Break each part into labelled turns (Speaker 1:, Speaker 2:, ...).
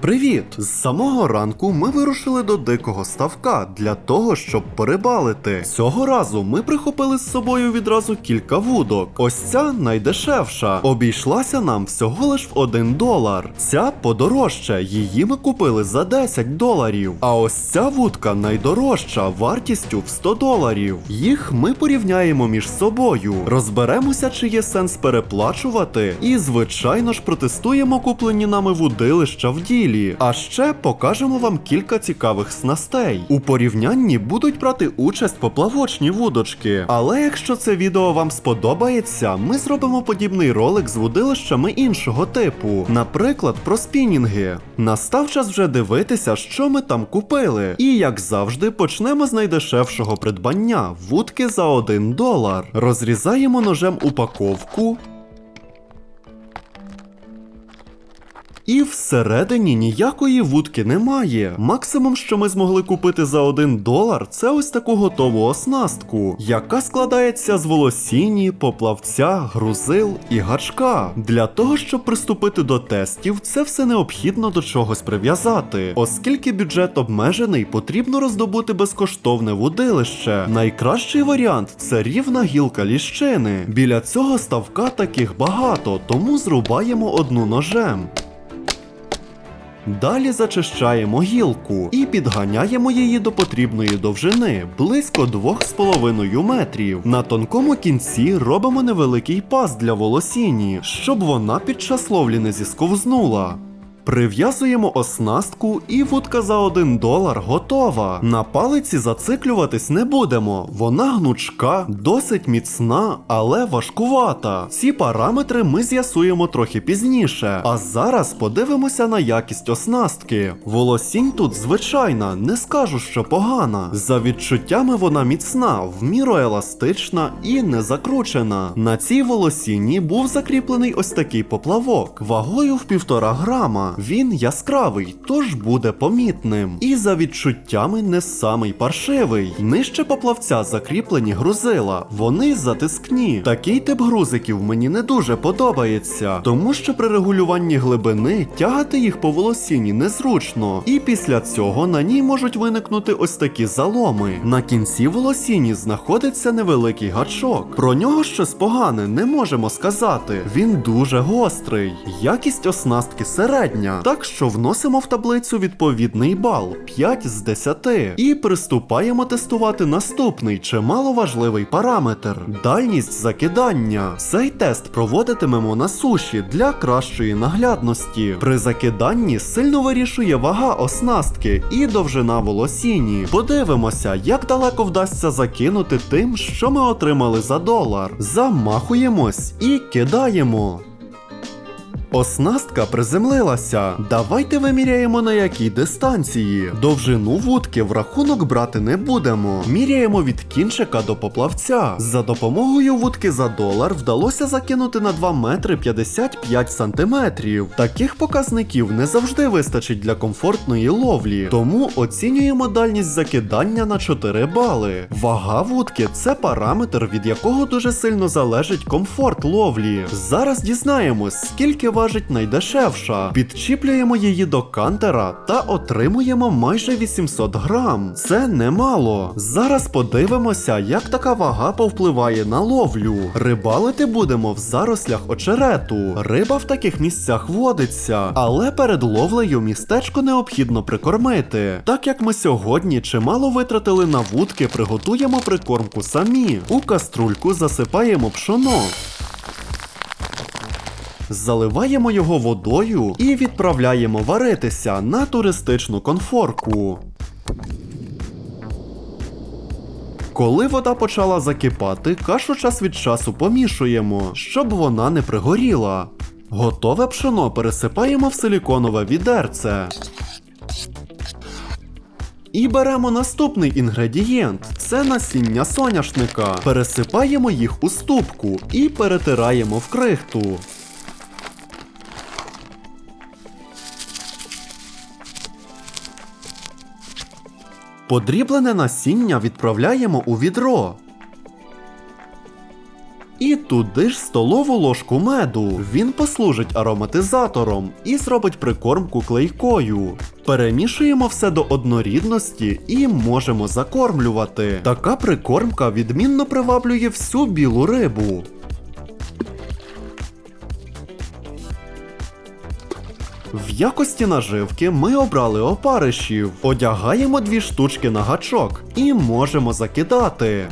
Speaker 1: Привіт! З самого ранку ми вирушили до дикого ставка для того, щоб перебалити. Цього разу ми прихопили з собою відразу кілька вудок. Ось ця найдешевша. Обійшлася нам всього лиш в 1 долар. Ця подорожча, її ми купили за 10 доларів. А ось ця вудка найдорожча, вартістю в 100 доларів. Їх ми порівняємо між собою. Розберемося, чи є сенс переплачувати. І, звичайно ж, протестуємо куплені нами вудилища в ділі. А ще покажемо вам кілька цікавих снастей. У порівнянні будуть брати участь поплавочні вудочки. Але якщо це відео вам сподобається, ми зробимо подібний ролик з вудилищами іншого типу, наприклад, про спінінги. Настав час вже дивитися, що ми там купили. І як завжди, почнемо з найдешевшого придбання вудки за 1 долар. Розрізаємо ножем упаковку. І всередині ніякої вудки немає. Максимум, що ми змогли купити за 1 долар, це ось таку готову оснастку, яка складається з волосіні, поплавця, грузил і гачка. Для того, щоб приступити до тестів, це все необхідно до чогось прив'язати. Оскільки бюджет обмежений, потрібно роздобути безкоштовне вудилище. Найкращий варіант це рівна гілка ліщини. Біля цього ставка таких багато, тому зрубаємо одну ножем. Далі зачищаємо гілку і підганяємо її до потрібної довжини близько 2,5 метрів. На тонкому кінці робимо невеликий паз для волосіні, щоб вона під час ловлі не зісковзнула. Прив'язуємо оснастку і вудка за 1 долар готова. На палиці зациклюватись не будемо. Вона гнучка, досить міцна, але важкувата. Ці параметри ми з'ясуємо трохи пізніше. А зараз подивимося на якість оснастки. Волосінь тут звичайна, не скажу, що погана. За відчуттями вона міцна, в міру еластична і не закручена. На цій волосіні був закріплений ось такий поплавок вагою в півтора грама. Він яскравий, тож буде помітним. І за відчуттями не самий паршивий. Нижче поплавця закріплені грузила. Вони затискні. Такий тип грузиків мені не дуже подобається, тому що при регулюванні глибини тягати їх по волосіні незручно. І після цього на ній можуть виникнути ось такі заломи. На кінці волосіні знаходиться невеликий гачок. Про нього щось погане не можемо сказати. Він дуже гострий. Якість оснастки середня. Так що вносимо в таблицю відповідний бал 5 з 10 і приступаємо тестувати наступний чимало важливий параметр дальність закидання. Цей тест проводитимемо на суші для кращої наглядності. При закиданні сильно вирішує вага оснастки і довжина волосіні. Подивимося, як далеко вдасться закинути тим, що ми отримали за долар. Замахуємось і кидаємо. Оснастка приземлилася. Давайте виміряємо на якій дистанції. Довжину вудки в рахунок брати не будемо. Міряємо від кінчика до поплавця. За допомогою вудки за долар вдалося закинути на 2 метри 55 сантиметрів. Таких показників не завжди вистачить для комфортної ловлі, тому оцінюємо дальність закидання на 4 бали. Вага вудки це параметр, від якого дуже сильно залежить комфорт ловлі. Зараз дізнаємось, скільки важить найдешевша. Підчіплюємо її до кантера та отримуємо майже 800 грам. Це немало. Зараз подивимося, як така вага повпливає на ловлю. Рибалити будемо в зарослях очерету. Риба в таких місцях водиться, але перед ловлею містечко необхідно прикормити. Так як ми сьогодні чимало витратили на вудки, приготуємо прикормку самі. У каструльку засипаємо пшоно. Заливаємо його водою і відправляємо варитися на туристичну конфорку. Коли вода почала закипати, кашу час від часу помішуємо, щоб вона не пригоріла. Готове пшено пересипаємо в силіконове відерце. І беремо наступний інгредієнт це насіння соняшника. Пересипаємо їх у ступку і перетираємо в крихту. Подріблене насіння відправляємо у відро. І туди ж столову ложку меду. Він послужить ароматизатором і зробить прикормку клейкою. Перемішуємо все до однорідності і можемо закормлювати. Така прикормка відмінно приваблює всю білу рибу. В якості наживки ми обрали опаришів, одягаємо дві штучки на гачок і можемо закидати.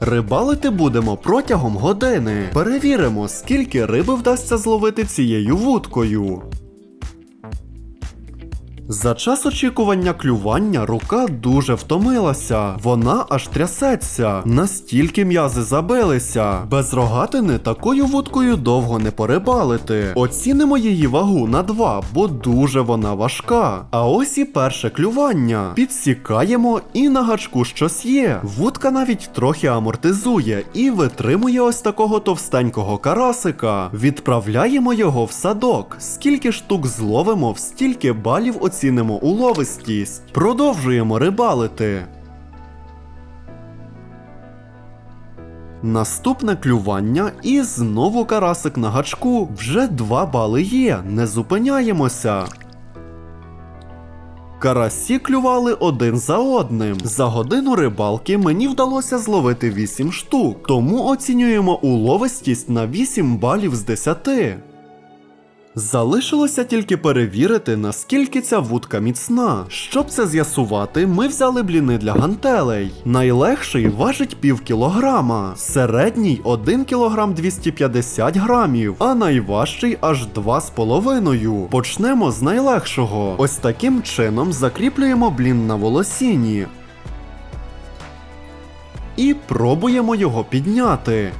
Speaker 1: Рибалити будемо протягом години. Перевіримо, скільки риби вдасться зловити цією вудкою. За час очікування клювання рука дуже втомилася. Вона аж трясеться. Настільки м'язи забилися. Без рогатини такою вудкою довго не порибалити. Оцінимо її вагу на 2, бо дуже вона важка. А ось і перше клювання. Підсікаємо і на гачку щось є. Вудка навіть трохи амортизує і витримує ось такого товстенького карасика. Відправляємо його в садок. Скільки штук зловимо, стільки балів оцінимо уловистість. Продовжуємо рибалити. Наступне клювання і знову карасик на гачку. Вже два бали є, не зупиняємося. Карасі клювали один за одним. За годину рибалки мені вдалося зловити 8 штук, тому оцінюємо уловистість на 8 балів з 10. Залишилося тільки перевірити, наскільки ця вудка міцна. Щоб це з'ясувати, ми взяли бліни для гантелей. Найлегший важить пів кілограма, середній 1 кілограм 250 грамів, а найважчий аж 2,5. Почнемо з найлегшого. Ось таким чином закріплюємо блін на волосіні. І пробуємо його підняти.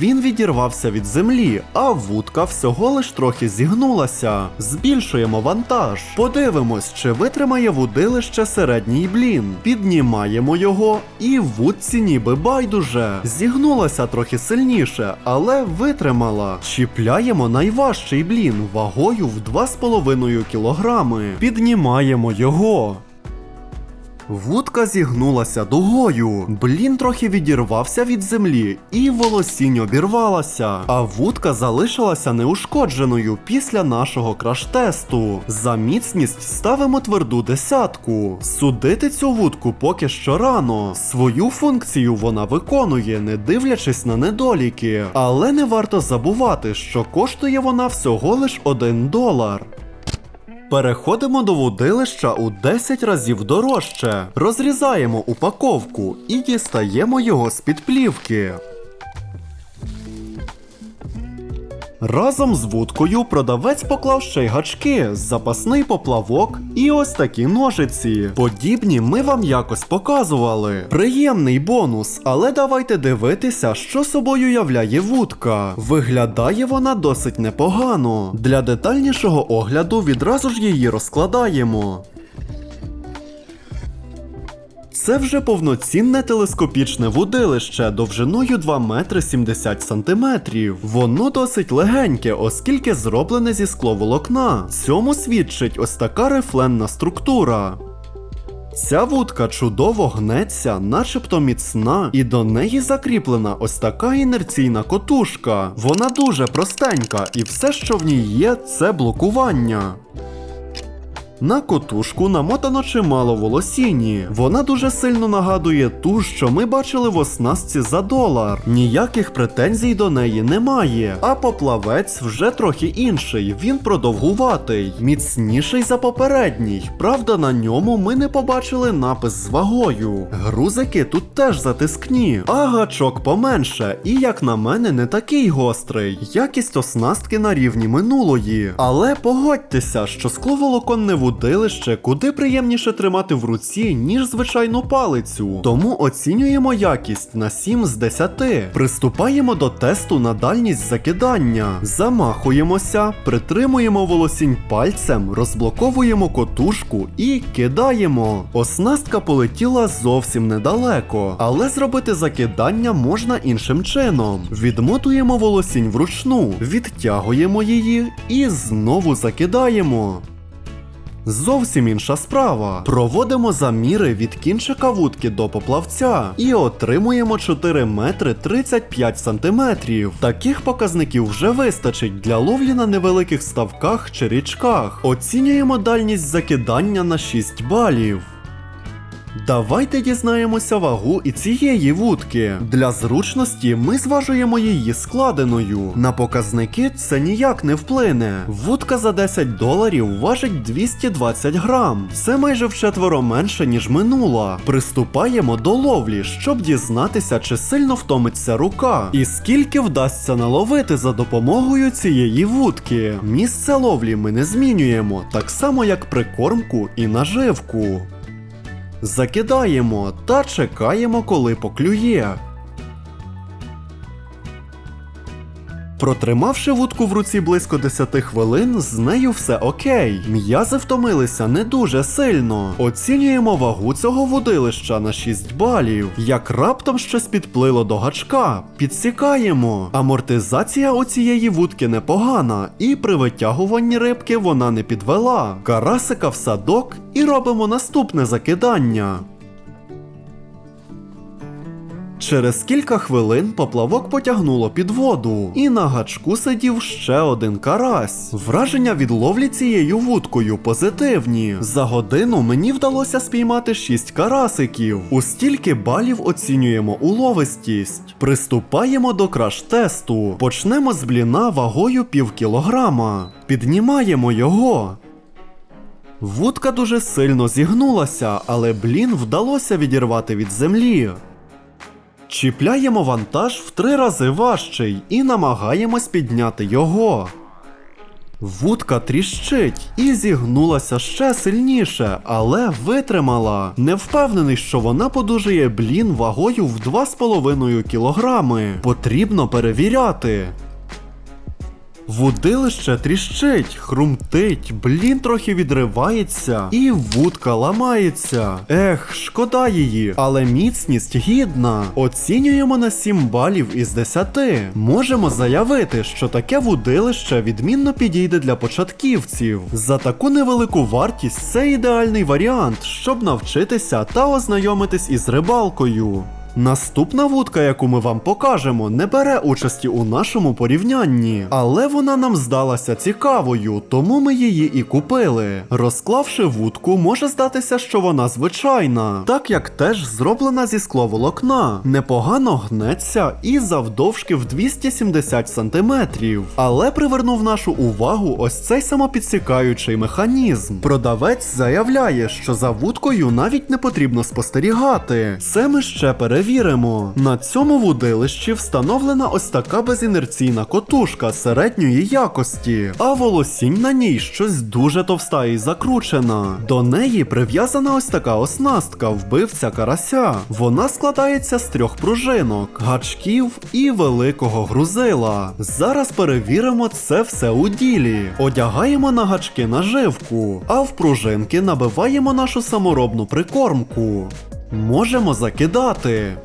Speaker 1: Він відірвався від землі, а вудка всього лиш трохи зігнулася. Збільшуємо вантаж. Подивимось, чи витримає вудилище середній блін. Піднімаємо його, і вудці ніби байдуже. Зігнулася трохи сильніше, але витримала. Чіпляємо найважчий блін вагою в 2,5 кілограми. Піднімаємо його. Вудка зігнулася дугою. Блін трохи відірвався від землі, і волосінь обірвалася. А вудка залишилася неушкодженою після нашого краш-тесту. За міцність ставимо тверду десятку. Судити цю вудку поки що рано. Свою функцію вона виконує, не дивлячись на недоліки. Але не варто забувати, що коштує вона всього лиш 1 долар. Переходимо до вудилища у 10 разів дорожче. Розрізаємо упаковку і дістаємо його з-під плівки. Разом з вудкою продавець поклав ще й гачки, запасний поплавок і ось такі ножиці. Подібні ми вам якось показували. Приємний бонус, але давайте дивитися, що собою являє вудка. Виглядає вона досить непогано. Для детальнішого огляду відразу ж її розкладаємо. Це вже повноцінне телескопічне вудилище довжиною 2 метри 70 сантиметрів. Воно досить легеньке, оскільки зроблене зі скловолокна. Цьому свідчить ось така рифленна структура. Ця вудка чудово гнеться, начебто міцна, і до неї закріплена ось така інерційна котушка. Вона дуже простенька, і все, що в ній є, це блокування. На котушку намотано чимало волосіні. Вона дуже сильно нагадує ту, що ми бачили в оснастці за долар. Ніяких претензій до неї немає. А поплавець вже трохи інший. Він продовгуватий, міцніший за попередній. Правда, на ньому ми не побачили напис з вагою. Грузики тут теж затискні, а гачок поменше. І як на мене, не такий гострий. Якість оснастки на рівні минулої. Але погодьтеся, що скловолокон не вудилище куди приємніше тримати в руці, ніж звичайну палицю. Тому оцінюємо якість на 7 з 10. Приступаємо до тесту на дальність закидання. Замахуємося, притримуємо волосінь пальцем, розблоковуємо котушку і кидаємо. Оснастка полетіла зовсім недалеко, але зробити закидання можна іншим чином. Відмотуємо волосінь вручну, відтягуємо її і знову закидаємо. Зовсім інша справа. Проводимо заміри від кінчика вудки до поплавця і отримуємо 4 метри 35 сантиметрів. Таких показників вже вистачить для ловлі на невеликих ставках чи річках. Оцінюємо дальність закидання на 6 балів. Давайте дізнаємося вагу і цієї вудки. Для зручності ми зважуємо її складеною. На показники це ніяк не вплине. Вудка за 10 доларів важить 220 грам. Це майже вчетверо менше, ніж минула. Приступаємо до ловлі, щоб дізнатися, чи сильно втомиться рука, і скільки вдасться наловити за допомогою цієї вудки. Місце ловлі ми не змінюємо, так само як прикормку і наживку. Закидаємо та чекаємо, коли поклює. Протримавши вудку в руці близько 10 хвилин, з нею все окей. М'язи втомилися не дуже сильно. Оцінюємо вагу цього вудилища на 6 балів. Як раптом щось підплило до гачка, підсікаємо. Амортизація у цієї вудки непогана, і при витягуванні рибки вона не підвела. Карасика в садок і робимо наступне закидання. Через кілька хвилин поплавок потягнуло під воду, і на гачку сидів ще один карась. Враження від ловлі цією вудкою позитивні. За годину мені вдалося спіймати 6 карасиків. У стільки балів оцінюємо уловистість. Приступаємо до краш-тесту. Почнемо з бліна вагою пів кілограма. Піднімаємо його. Вудка дуже сильно зігнулася, але блін вдалося відірвати від землі. Чіпляємо вантаж в три рази важчий і намагаємось підняти його. Вудка тріщить і зігнулася ще сильніше, але витримала. Не впевнений, що вона подужує блін вагою в 2,5 кілограми. Потрібно перевіряти. Вудилище тріщить, хрумтить, блін трохи відривається, і вудка ламається. Ех, шкода її, але міцність гідна. Оцінюємо на 7 балів із 10. Можемо заявити, що таке вудилище відмінно підійде для початківців. За таку невелику вартість це ідеальний варіант, щоб навчитися та ознайомитись із рибалкою. Наступна вудка, яку ми вам покажемо, не бере участі у нашому порівнянні, але вона нам здалася цікавою, тому ми її і купили. Розклавши вудку, може здатися, що вона звичайна, так як теж зроблена зі скловолокна, непогано гнеться і завдовжки в 270 см. Але привернув нашу увагу ось цей самопідсікаючий механізм. Продавець заявляє, що за вудкою навіть не потрібно спостерігати. Це ми ще перевіримо. На цьому вудилищі встановлена ось така безінерційна котушка середньої якості, а волосінь на ній щось дуже товста і закручена. До неї прив'язана ось така оснастка вбивця карася. Вона складається з трьох пружинок, гачків і великого грузила. Зараз перевіримо це все у ділі. Одягаємо на гачки наживку, а в пружинки набиваємо нашу саморобну прикормку. Можемо закидати.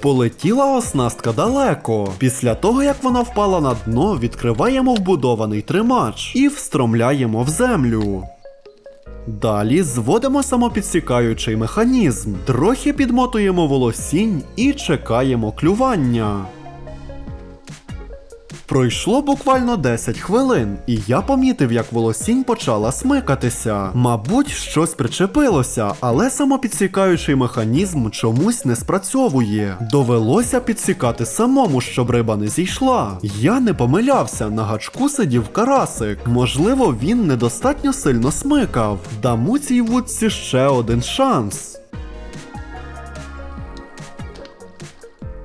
Speaker 1: Полетіла оснастка далеко. Після того, як вона впала на дно, відкриваємо вбудований тримач і встромляємо в землю. Далі зводимо самопідсікаючий механізм, трохи підмотуємо волосінь і чекаємо клювання. Пройшло буквально 10 хвилин, і я помітив, як волосінь почала смикатися. Мабуть, щось причепилося, але самопідсікаючий механізм чомусь не спрацьовує. Довелося підсікати самому, щоб риба не зійшла. Я не помилявся, на гачку сидів карасик. Можливо, він недостатньо сильно смикав. Даму цій вудці ще один шанс.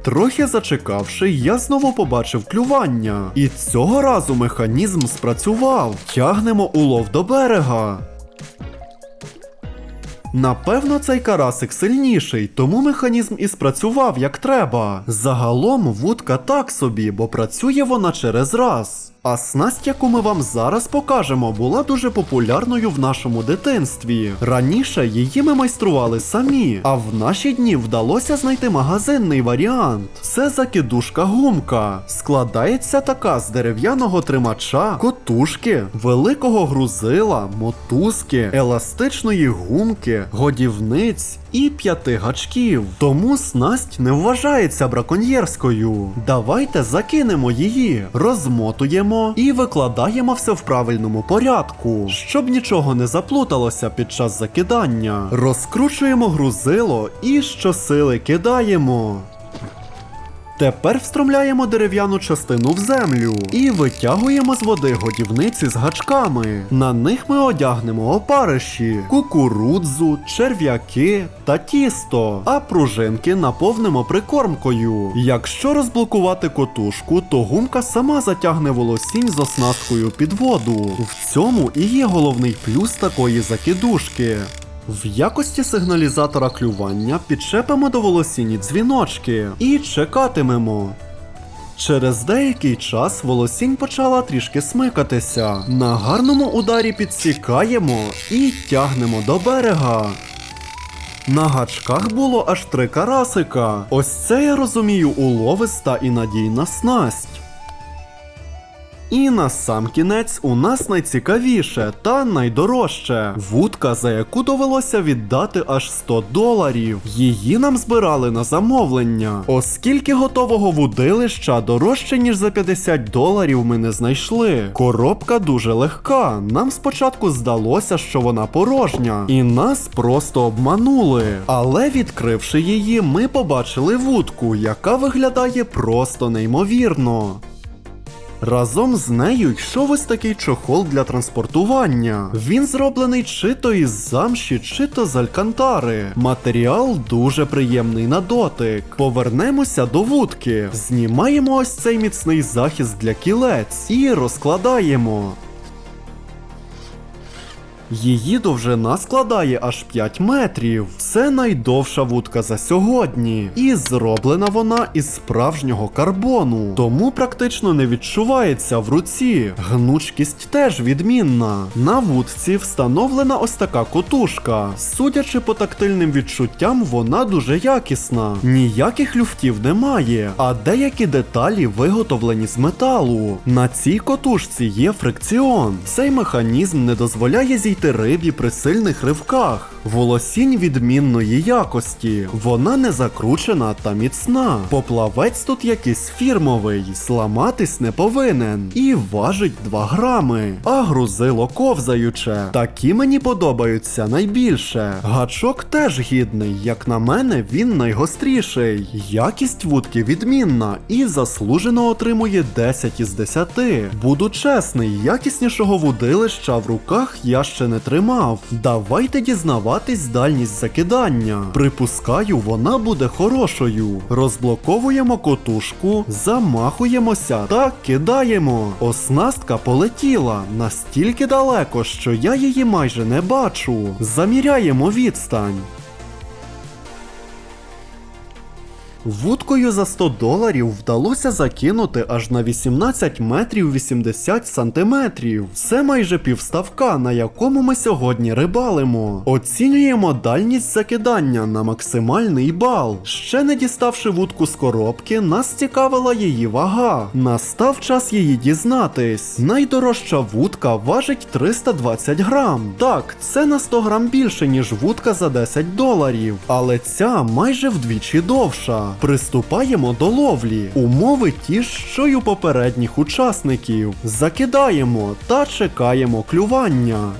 Speaker 1: Трохи зачекавши, я знову побачив клювання. І цього разу механізм спрацював. Тягнемо улов до берега. Напевно, цей карасик сильніший, тому механізм і спрацював як треба. Загалом вудка так собі, бо працює вона через раз. А снасть, яку ми вам зараз покажемо, була дуже популярною в нашому дитинстві. Раніше її ми майстрували самі, а в наші дні вдалося знайти магазинний варіант. Це закидушка гумка. Складається така з дерев'яного тримача, котушки, великого грузила, мотузки, еластичної гумки, годівниць і п'яти гачків. Тому снасть не вважається браконьєрською. Давайте закинемо її, розмотуємо і викладаємо все в правильному порядку, щоб нічого не заплуталося під час закидання. Розкручуємо грузило і щосили кидаємо. Тепер встромляємо дерев'яну частину в землю і витягуємо з води годівниці з гачками. На них ми одягнемо опариші, кукурудзу, черв'яки та тісто, а пружинки наповнимо прикормкою. Якщо розблокувати котушку, то гумка сама затягне волосінь з оснасткою під воду. В цьому і є головний плюс такої закидушки. В якості сигналізатора клювання підчепимо до волосіні дзвіночки і чекатимемо. Через деякий час волосінь почала трішки смикатися. На гарному ударі підсікаємо і тягнемо до берега. На гачках було аж три карасика. Ось це я розумію уловиста і надійна снасть. І на сам кінець у нас найцікавіше та найдорожче вудка, за яку довелося віддати аж 100 доларів. Її нам збирали на замовлення, оскільки готового вудилища дорожче ніж за 50 доларів ми не знайшли. Коробка дуже легка. Нам спочатку здалося, що вона порожня, і нас просто обманули. Але відкривши її, ми побачили вудку, яка виглядає просто неймовірно. Разом з нею йшов ось такий чохол для транспортування. Він зроблений чи то із замші, чи то з алькантари. Матеріал дуже приємний на дотик. Повернемося до вудки. Знімаємо ось цей міцний захист для кілець і розкладаємо. Її довжина складає аж 5 метрів. Це найдовша вудка за сьогодні. І зроблена вона із справжнього карбону, тому практично не відчувається в руці. Гнучкість теж відмінна. На вудці встановлена ось така котушка. Судячи по тактильним відчуттям, вона дуже якісна. Ніяких люфтів немає, а деякі деталі виготовлені з металу. На цій котушці є фрикціон. Цей механізм не дозволяє зійти рибі при сильних ривках. Волосінь відмінної якості. Вона не закручена та міцна. Поплавець тут якийсь фірмовий, зламатись не повинен. І важить 2 грами. А грузило ковзаюче. Такі мені подобаються найбільше. Гачок теж гідний, як на мене, він найгостріший. Якість вудки відмінна і заслужено отримує 10 із 10. Буду чесний, якіснішого вудилища в руках я ще не тримав. Давайте дізнаватись дальність закидання. Припускаю, вона буде хорошою. Розблоковуємо котушку, замахуємося та кидаємо. Оснастка полетіла настільки далеко, що я її майже не бачу. Заміряємо відстань. Вудкою за 100 доларів вдалося закинути аж на 18 метрів 80 сантиметрів. Це майже півставка, на якому ми сьогодні рибалимо. Оцінюємо дальність закидання на максимальний бал. Ще не діставши вудку з коробки, нас цікавила її вага. Настав час її дізнатись. Найдорожча вудка важить 320 грам. Так, це на 100 грам більше, ніж вудка за 10 доларів. Але ця майже вдвічі довша. Приступаємо до ловлі. Умови ті ж, що й у попередніх учасників. Закидаємо та чекаємо клювання.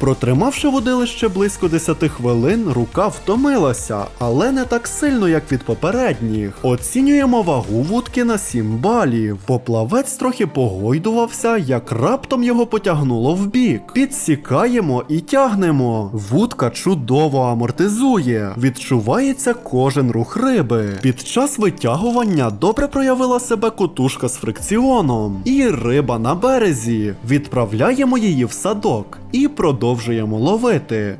Speaker 1: Протримавши водилище близько 10 хвилин, рука втомилася, але не так сильно, як від попередніх. Оцінюємо вагу вудки на 7 балів. Поплавець трохи погойдувався, як раптом його потягнуло вбік. Підсікаємо і тягнемо. Вудка чудово амортизує. Відчувається кожен рух риби. Під час витягування добре проявила себе котушка з фрикціоном. І риба на березі. Відправляємо її в садок і продовжуємо ловити.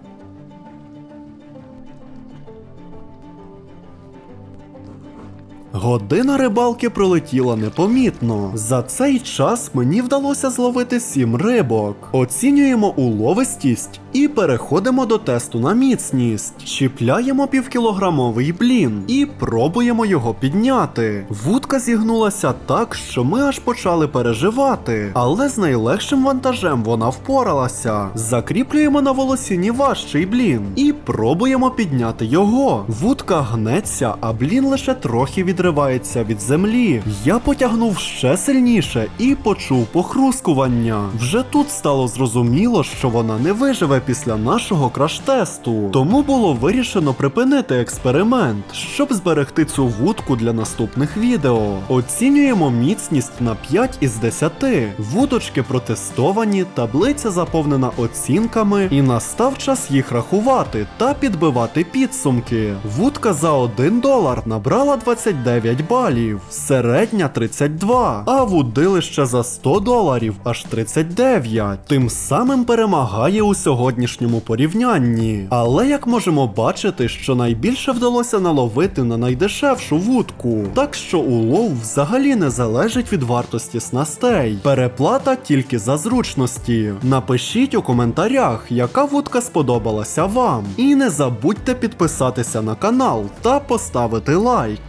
Speaker 1: Година рибалки пролетіла непомітно. За цей час мені вдалося зловити сім рибок. Оцінюємо уловистість і переходимо до тесту на міцність. Чіпляємо півкілограмовий блін і пробуємо його підняти. Вудка зігнулася так, що ми аж почали переживати, але з найлегшим вантажем вона впоралася. Закріплюємо на волосіні важчий блін і пробуємо підняти його. Вудка гнеться, а блін лише трохи відривається від землі. Я потягнув ще сильніше і почув похрускування. Вже тут стало зрозуміло, що вона не виживе після нашого краш-тесту. Тому було вирішено припинити експеримент, щоб зберегти цю вудку для наступних відео. Оцінюємо міцність на 5 із 10. Вудочки протестовані, таблиця заповнена оцінками, і настав час їх рахувати та підбивати підсумки. Вудка за 1 долар набрала 29 балів, середня 32, а вудилище за 100 доларів аж 39. Тим самим перемагає у сьогоднішньому порівнянні. Але як можемо бачити, що найбільше вдалося наловити на найдешевшу вудку, так що улов взагалі не залежить від вартості снастей. Переплата тільки за зручності. Напишіть у коментарях, яка вудка сподобалася вам. І не забудьте підписатися на канал та поставити лайк.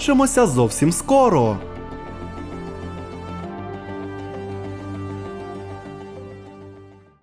Speaker 1: Побачимося зовсім скоро.